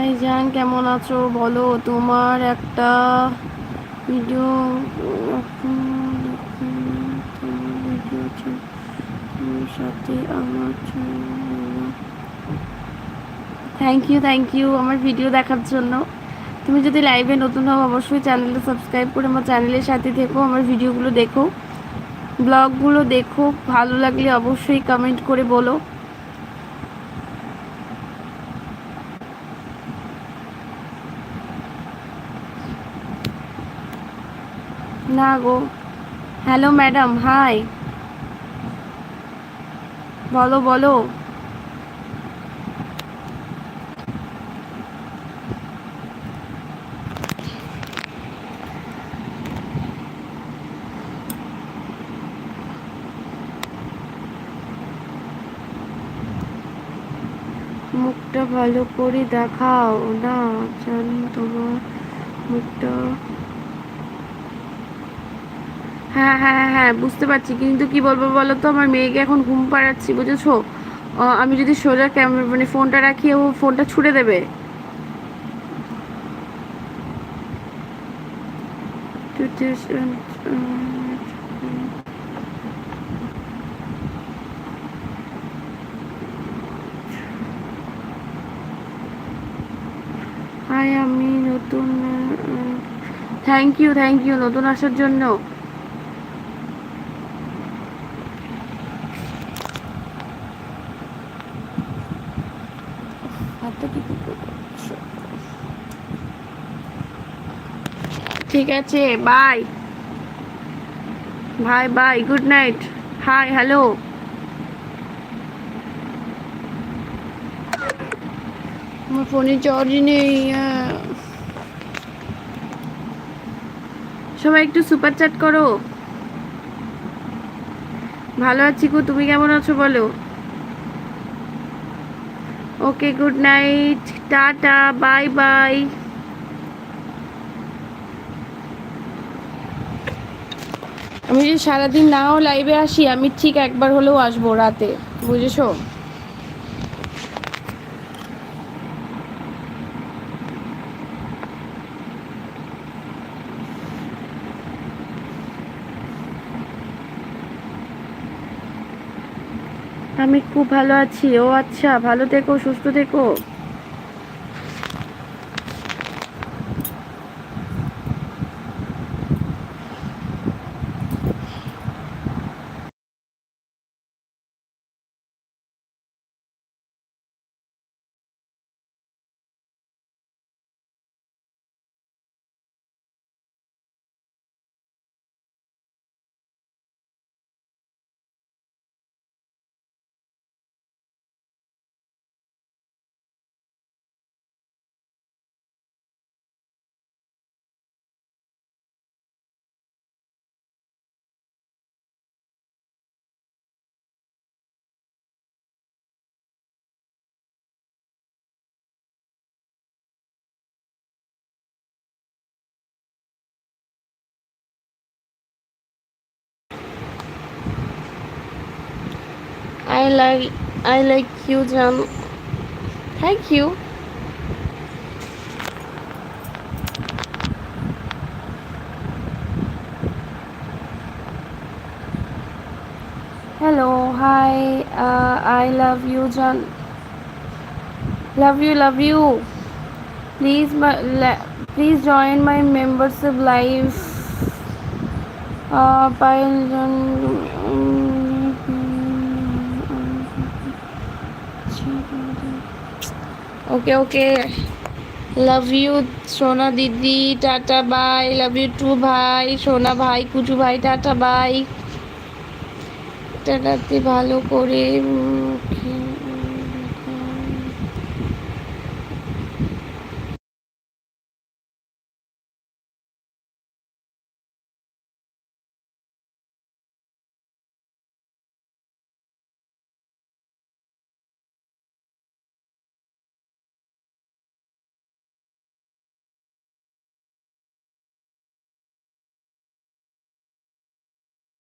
High জান, কেমন আছো? বলো, তোমার একটা ভিডিও সাথে আমার থ্যাংক ইউ থ্যাংক ইউ আমার ভিডিও দেখার জন্য। তুমি যদি লাইভে নতুন হও, অবশ্যই চ্যানেলটা সাবস্ক্রাইব করে আমার চ্যানেলের সাথে থেকো, আমার ভিডিওগুলো দেখো। ব্লগগুলো দেখো, ভালো লাগলে অবশ্যই কমেন্ট করে বলো। না গো। হ্যালো ম্যাডাম হাই বলো বলো। মুখটা ভালো করে দেখাও না, জানি তোমার মুখটা হ্যাঁ হ্যাঁ হ্যাঁ হ্যাঁ বুঝতে পারছি। কিন্তু কি বলব বলো তো আমার মেয়েকে এখন ঘুম পাড়াচ্ছি, বুঝেছ? আমি যদি সোজা ক্যামেরা মানে ফোনটা রাখি, ও ফোনটা ছুড়ে দেবে। হাই, আমি নতুন থ্যাংক ইউ থ্যাংক ইউ নতুন আসার জন্য। ঠিক আছে bye bye bye good night hi hello আমার ফোনে চার্জই নেই। সবাই একটু সুপার চ্যাট করো। ভালো আছি গো, তুমি কেমন আছো বলো? Okay good night tata bye bye আমি যদি সারাদিন নাও লাইভে আসি, আমি ঠিক একবার হলেও আসব রাতে, বুঝেছ? আমি খুব ভালো আছি। ও আচ্ছা ভালো থেকো সুস্থ থেকো। I like I like you, John. Thank you. Hello, hi. Uh, I love you, John. Love you, love you. Please, my, please join my membership live. Uh, by okay okay love you সোনা দিদি tata bye love you too ভাই সোনা ভাই কুচু ভাই tata bye টাটাতে ভালো করে